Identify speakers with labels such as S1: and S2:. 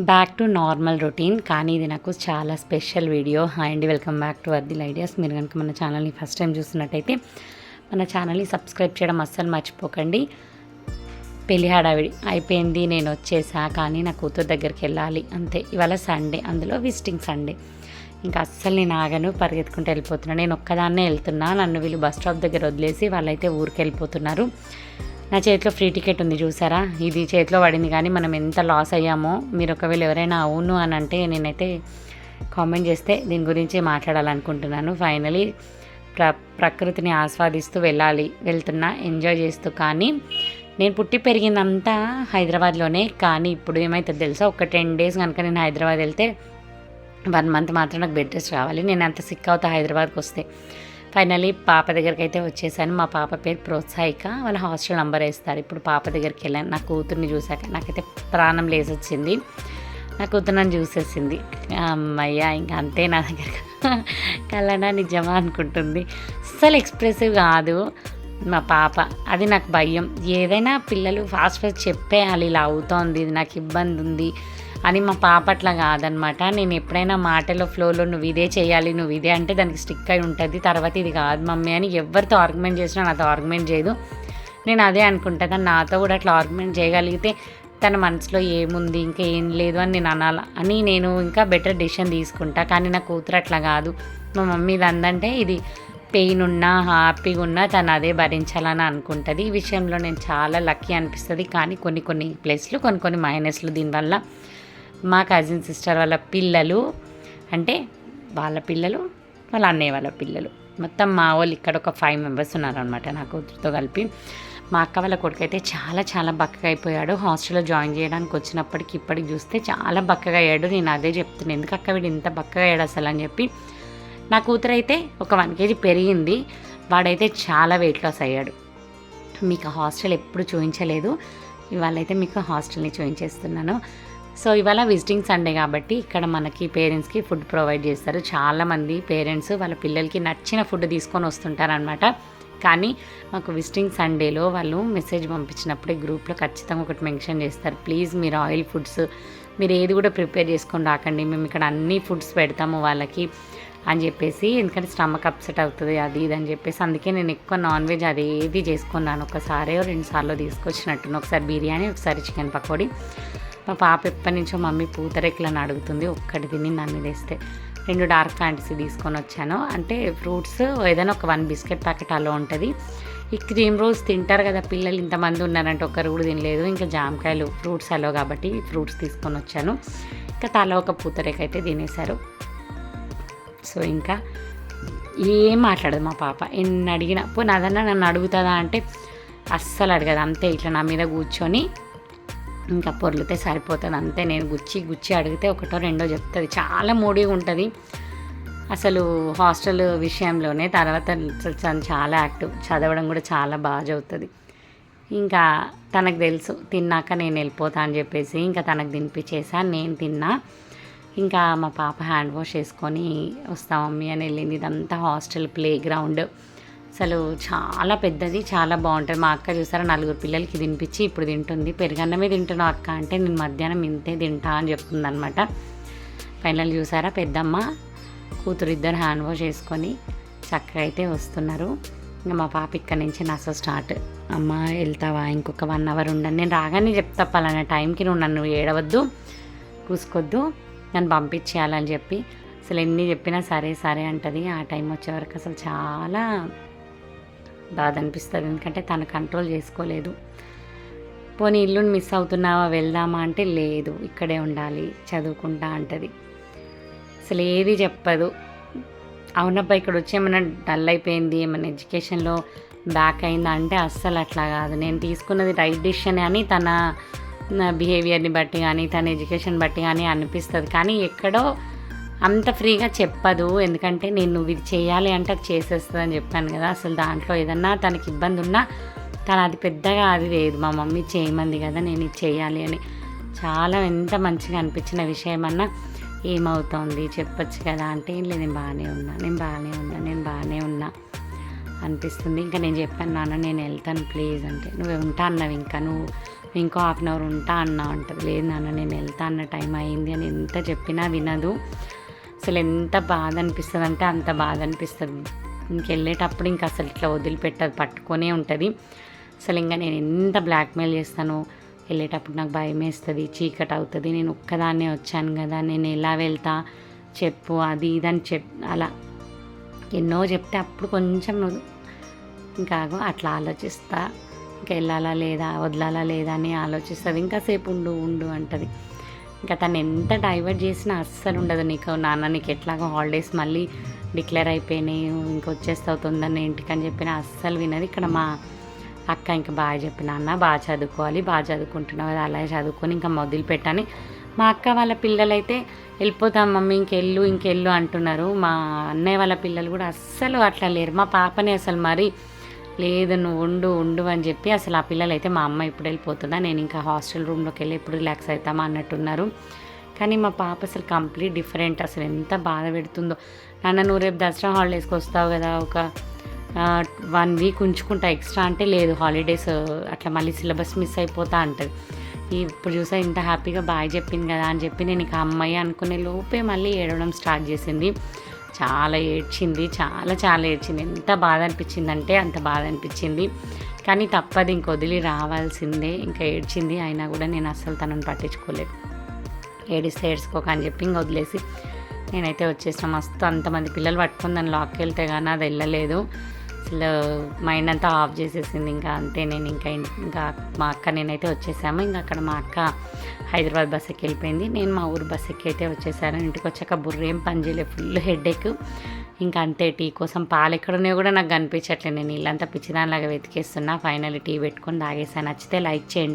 S1: Back to normal routine కానీ ఇది నాకు చాలా స్పెషల్ వీడియో హాయ్ అండి వెల్కమ్ బ్యాక్ టు వర్దిల్ ఐడియాస్ మీరు కనుక మన ఛానల్ని ఫస్ట్ టైం చూస్తున్నట్టయితే మన ఛానల్ని సబ్స్క్రైబ్ చేయడం అస్సలు మర్చిపోకండి. పెళ్ళి హడావిడి అయిపోయింది నేను వచ్చేసా కానీ నా కూతురు దగ్గరికి వెళ్ళాలి. అంతే. ఇవాళ సండే అందులో విజిటింగ్ సండే ఇంకా అస్సలు నేను ఆగను పరిగెత్తుకుంటూ వెళ్ళిపోతున్నాను నేను ఒక్కదాన్నే వెళ్తున్నా. నన్ను వీళ్ళు బస్ స్టాప్ దగ్గర వదిలేసి వాళ్ళైతే ఊరికి వెళ్ళిపోతున్నారు నా చేతిలో ఫ్రీ టికెట్ ఉంది చూసారా? ఇది చేతిలో పడింది కానీ మనం ఎంత లాస్ అయ్యామో మీరు ఒకవేళ ఎవరైనా అవును అని అంటే నేనైతే కామెంట్ చేస్తే దీని గురించి మాట్లాడాలనుకుంటున్నాను. ఫైనలీ ప్ర ప్రకృతిని ఆస్వాదిస్తూ వెళ్ళాలి వెళ్తున్నా ఎంజాయ్ చేస్తూ కానీ నేను పుట్టి పెరిగిందంతా హైదరాబాద్లోనే కానీ ఇప్పుడు ఏమైతే తెలుసా? ఒక టెన్ డేస్ కనుక నేను హైదరాబాద్ వెళ్తే వన్ మంత్ మాత్రం నాకు బెడ్ రెస్ట్ రావాలి. నేను అంత సిక్ అవుతా హైదరాబాద్కి వస్తే. ఫైనలీ పాప దగ్గరికి అయితే వచ్చేసాను. మా పాప పేరు ప్రోత్సాహిక. వాళ్ళ హాస్టల్ నెంబర్ వేస్తారు. ఇప్పుడు పాప దగ్గరికి వెళ్ళాను. నా కూతుర్ని చూశాక నాకైతే ప్రాణం లేసొచ్చింది. నా కూతురు నన్ను చూసేసింది అమ్మయ్య ఇంకా అంతే నా దగ్గర కలనా నిజమా అనుకుంటుంది. అస్సలు ఎక్స్ప్రెసివ్ కాదు మా పాప. అది నాకు భయం. ఏదైనా పిల్లలు ఫాస్ట్ ఫాస్ట్ చెప్పేయాలి. ఇలా అవుతోంది ఇది నాకు ఇబ్బంది ఉంది అని మా పాప అట్లా కాదనమాట. నేను ఎప్పుడైనా మాటలో ఫ్లోలో నువ్వు ఇదే చేయాలి నువ్వు ఇదే అంటే దానికి స్టిక్ అయి ఉంటుంది. తర్వాత ఇది కాదు మమ్మీ అని ఎవరితో ఆర్గ్యుమెంట్ చేసినా నాతో ఆర్గ్యుమెంట్ చేయదు. నేను అదే అనుకుంటా కానీ నాతో కూడా అట్లా ఆర్గ్యుమెంట్ చేయగలిగితే తన మనసులో ఏముంది ఇంకా ఏం లేదు అని నేను అనాల అని నేను ఇంకా బెటర్ డిసిషన్ తీసుకుంటా. కానీ నా కూతురు అట్లా కాదు. మా మమ్మీ ఇది అందంటే ఇది పెయిన్ ఉన్నా హ్యాపీగా ఉన్నా తను అదే భరించాలని అనుకుంటుంది. ఈ విషయంలో నేను చాలా లక్కీ అనిపిస్తుంది. కానీ కొన్ని కొన్ని ప్లస్లు కొన్ని కొన్ని మైనస్లు దీనివల్ల మా కజిన్ సిస్టర్ వాళ్ళ పిల్లలు అంటే వాళ్ళ పిల్లలు వాళ్ళ అన్నయ్య వాళ్ళ పిల్లలు. మొత్తం మా వాళ్ళు ఇక్కడ ఒక ఫైవ్ మెంబర్స్ ఉన్నారనమాట నా కూతురుతో కలిపి. మా అక్క వాళ్ళ కొడుకు అయితే చాలా చాలా బక్కగా అయిపోయాడు. హాస్టల్లో జాయిన్ చేయడానికి వచ్చినప్పటికి ఇప్పటికి చూస్తే చాలా బక్కగా అయ్యాడు. నేను అదే చెప్తున్నాను ఎందుకు అక్క వీడు ఇంత బక్కగా అయ్యాడు అసలు అని చెప్పి. నా కూతురు అయితే ఒక వన్ కేజీ పెరిగింది. వాడైతే చాలా వెయిట్ లాస్ అయ్యాడు. మీకు హాస్టల్ ఎప్పుడు చూపించలేదు ఇవాళ అయితే మీకు హాస్టల్ని చూపించేస్తున్నాను సో ఇవాళ విజిటింగ్ సండే కాబట్టి ఇక్కడ మనకి పేరెంట్స్కి ఫుడ్ ప్రొవైడ్ చేస్తారు. చాలామంది పేరెంట్స్ వాళ్ళ పిల్లలకి నచ్చిన ఫుడ్ తీసుకొని వస్తుంటారనమాట కానీ మాకు విజిటింగ్ సండేలో వాళ్ళు మెసేజ్ పంపించినప్పుడే గ్రూప్లో ఖచ్చితంగా ఒకటి మెన్షన్ చేస్తారు. ప్లీజ్ మీరు ఆయిల్ ఫుడ్స్ మీరు ఏది కూడా ప్రిపేర్ చేసుకొని రాకండి. మేము ఇక్కడ అన్ని ఫుడ్స్ పెడతాము వాళ్ళకి అని చెప్పేసి ఎందుకంటే స్టమక్ అప్సెట్ అవుతుంది అది ఇది అని చెప్పేసి అందుకే నేను ఎక్కువ నాన్ వెజ్ అది ఏది చేసుకున్నాను. ఒకసారి రెండు సార్లు తీసుకొచ్చినట్టును ఒకసారి బిర్యానీ ఒకసారి చికెన్ పకోడీ. మా పాప ఎప్పటి నుంచో మమ్మీ పూతరేకులను అడుగుతుంది ఒక్కటి తిని నన్ను తెస్తే. రెండు డార్క్ ఫ్యాంటసీ తీసుకొని వచ్చాను. అంటే ఫ్రూట్స్ ఏదైనా ఒక వన్ బిస్కెట్ ప్యాకెట్ అలా ఉంటుంది. ఈ క్రీమ్ రోజ్ తింటారు కదా పిల్లలు ఇంతమంది ఉన్నారంటే ఒక్కరు కూడా తినలేదు. ఇంకా జామకాయలు ఫ్రూట్స్ అలో కాబట్టి ఫ్రూట్స్ తీసుకొని వచ్చాను. ఇంకా తల ఒక పూతరేక అయితే తినేశారు. సో ఇంకా ఏం మాట్లాడదు మా పాప. ఎన్ని అడిగినా పోనీ అదన్నా నన్ను అడుగుతుందా? అంటే అస్సలు అడగదు. అంతే ఇట్లా నా మీద కూర్చొని ఇంకా పొర్లితే సరిపోతుంది. అంతే నేను గుచ్చి గుచ్చి అడిగితే ఒకటో రెండో చెప్తుంది. చాలా మూడీగా ఉంటుంది. అసలు హాస్టల్ విషయంలోనే తర్వాత తను చాలా యాక్టివ్ చదవడం కూడా చాలా బాగా చదువుతుంది. ఇంకా తనకు తెలుసు తిన్నాక నేను వెళ్ళిపోతా అని చెప్పేసి ఇంకా తనకు తినిపించేసా నేను తిన్నా. ఇంకా మా పాప హ్యాండ్ వాష్ చేసుకొని వస్తాం మమ్మీ అని వెళ్ళింది. ఇదంతా హాస్టల్ ప్లే గ్రౌండ్ అసలు చాలా పెద్దది చాలా బాగుంటుంది. మా అక్క చూసారా నలుగురు పిల్లలకి తినిపించి ఇప్పుడు తింటుంది. పెరుగన్నమే తింటున్నావు అక్క అంటే నేను మధ్యాహ్నం ఇంతే తింటా అని చెప్తుంది అనమాట ఫైనల్ చూసారా పెద్దమ్మ కూతురు ఇద్దరు హ్యాండ్ వాష్ చేసుకొని చక్కగా అయితే వస్తున్నారు. ఇంకా మా పాప ఇక్కడ నుంచి నస స్టార్ట్. అమ్మ వెళ్తావా ఇంకొక వన్ అవర్ ఉండను నేను రాగానే చెప్తా పలానా టైంకి నువ్వు నన్ను ఏడవద్దు కూసుకోవద్దు నన్ను పంపించేయాలని చెప్పి. అసలు ఎన్ని చెప్పినా సరే సరే అంటది. ఆ టైం వచ్చే వరకు అసలు చాలా బాధ అనిపిస్తుంది ఎందుకంటే తను కంట్రోల్ చేసుకోలేదు. పోనీ ఇల్లుని మిస్ అవుతున్నావా వెళ్దామా అంటే లేదు. ఇక్కడే ఉండాలి చదువుకుంటా అంటది. అసలు ఏది చెప్పదు. అవునబ్బా ఇక్కడ వచ్చి ఏమైనా డల్ అయిపోయింది ఏమైనా ఎడ్యుకేషన్లో బ్యాక్ అయిందా అంటే అస్సలు అట్లా కాదు. నేను తీసుకున్నది రైట్ డిసిషన్ అని తన బిహేవియర్ని బట్టి కానీ తన ఎడ్యుకేషన్ బట్టి కానీ అనిపిస్తుంది. కానీ ఎక్కడో అంత ఫ్రీగా చెప్పదు. ఎందుకంటే నేను నువ్వు ఇది చేయాలి అంటే అది చేసేస్తుంది అని చెప్పాను కదా. అసలు దాంట్లో ఏదన్నా తనకి ఇబ్బంది ఉన్నా తను అది పెద్దగా అది లేదు. మా మమ్మీ చేయమంది కదా నేను ఇది చేయాలి అని. చాలా ఎంత మంచిగా అనిపించిన విషయం అన్నా ఏమవుతోంది? చెప్పొచ్చు కదా అంటే ఏం లేదు నేను బాగానే ఉన్నా నేను బాగానే ఉన్నా నేను బాగానే ఉన్నా అనిపిస్తుంది. ఇంకా నేను చెప్పాను నాన్న నేను వెళ్తాను ప్లీజ్ అంటే. నువ్వు ఉంటా అన్నావు ఇంకా నువ్వు ఇంకో హాఫ్ అన్ అవర్ ఉంటా అన్నా అంటది. లేదు నాన్న నేను వెళ్తా అన్న టైం అయింది అని ఎంత చెప్పినా వినదు. అసలు ఎంత బాధ అనిపిస్తుంది అంటే అంత బాధ అనిపిస్తుంది. ఇంకెళ్ళేటప్పుడు ఇంకా అసలు ఇట్లా వదిలిపెట్టదు పట్టుకొనే ఉంటుంది. అసలు ఇంకా నేను ఎంత బ్లాక్మెయిల్ చేస్తాను వెళ్ళేటప్పుడు నాకు భయం వేస్తుంది చీకటి అవుతుంది. నేను ఒక్కదాన్నే వచ్చాను కదా నేను ఎలా వెళ్తా చెప్పు అది ఇది అని చెప్ అలా ఎన్నో చెప్తే అప్పుడు కొంచెం ఇంకా అట్లా ఆలోచిస్తా. ఇంకా వెళ్ళాలా లేదా వదలాలా లేదా అని ఆలోచిస్తుంది. ఇంకాసేపు ఉండు ఉండు అంటది. ఇంకా తను ఎంత డైవర్ట్ చేసినా అస్సలు ఉండదు నీకు. నాన్న నీకు ఎట్లాగో హాలిడేస్ మళ్ళీ డిక్లేర్ అయిపోయినాయి ఇంక వచ్చేస్తవుతుందని తొందరనే అని చెప్పిన అస్సలు వినదు. ఇక్కడ మా అక్క ఇంకా బాగా చెప్పిన అన్న బాగా చదువుకోవాలి బాగా చదువుకుంటున్నావు కదా అలాగే చదువుకొని ఇంకా మొదలు పెట్టని. మా అక్క వాళ్ళ పిల్లలైతే వెళ్ళిపోతాం మమ్మీ ఇంకెళ్ళు ఇంకెళ్ళు అంటున్నారు. మా అన్నయ్య వాళ్ళ పిల్లలు కూడా అస్సలు అట్లా లేరు. మా పాపని అసలు మరి లేదు నువ్వు ఉండు ఉండు అని చెప్పి అసలు ఆ పిల్లలు అయితే మా అమ్మ ఇప్పుడు వెళ్ళిపోతుందా నేను ఇంకా హాస్టల్ రూమ్లోకి వెళ్ళి ఎప్పుడు రిలాక్స్ అవుతామా అన్నట్టున్నారు. కానీ మా పాప అసలు కంప్లీట్ డిఫరెంట్ అసలు ఎంత బాధ పెడుతుందో. నాన్న నువ్వు రేపు దసరా హాలిడేస్కి వస్తావు కదా ఒక వన్ వీక్ ఉంచుకుంటా ఎక్స్ట్రా అంటే లేదు హాలిడేస్ అట్లా మళ్ళీ సిలబస్ మిస్ అయిపోతా అంటది. ఇప్పుడు చూసా ఇంత హ్యాపీగా బాయ్ చెప్పింది కదా అని చెప్పి నేను ఇక అమ్మాయి అనుకునే లోపే మళ్ళీ ఏడవడం స్టార్ట్ చేసింది. చాలా ఏడ్చింది చాలా చాలా ఏడ్చింది. ఎంత బాధ అనిపించిందంటే అంత బాధ అనిపించింది. కానీ తప్పదు ఇంక వదిలి రావాల్సిందే. ఇంకా ఏడ్చింది అయినా కూడా నేను అస్సలు తనని పట్టించుకోలేదు. ఏడిస్తే ఏడ్చుకోక అని చెప్పి ఇంక వదిలేసి నేనైతే వచ్చేసిన. మస్తు అంతమంది పిల్లలు పట్టుకుని దాన్ని లాక్కి వెళ్తే కానీ అది వెళ్ళలేదు. అసలు మైండ్ అంతా ఆఫ్ చేసేసింది. ఇంకా అంతే నేను ఇంకా ఇంకా మా అక్క నేనైతే వచ్చేసాము. ఇంకా అక్కడ మా అక్క హైదరాబాద్ బస్ ఎక్కి వెళ్ళిపోయింది. నేను మా ఊరు బస్ ఎక్కి అయితే వచ్చేసాను. ఇంటికి వచ్చాక బుర్రేం పని చేయలేదు. Full headache. ఇంకా అంతే టీ కోసం పాలు ఎక్కడున్నాయో కూడా నాకు కనిపించట్లేదు. నేను ఇల్లంతా పిచ్చిదానిలాగా వెతికేస్తున్నా. ఫైనల్ టీ పెట్టుకొని తాగేసాను నచ్చితే లైక్ చేయండి.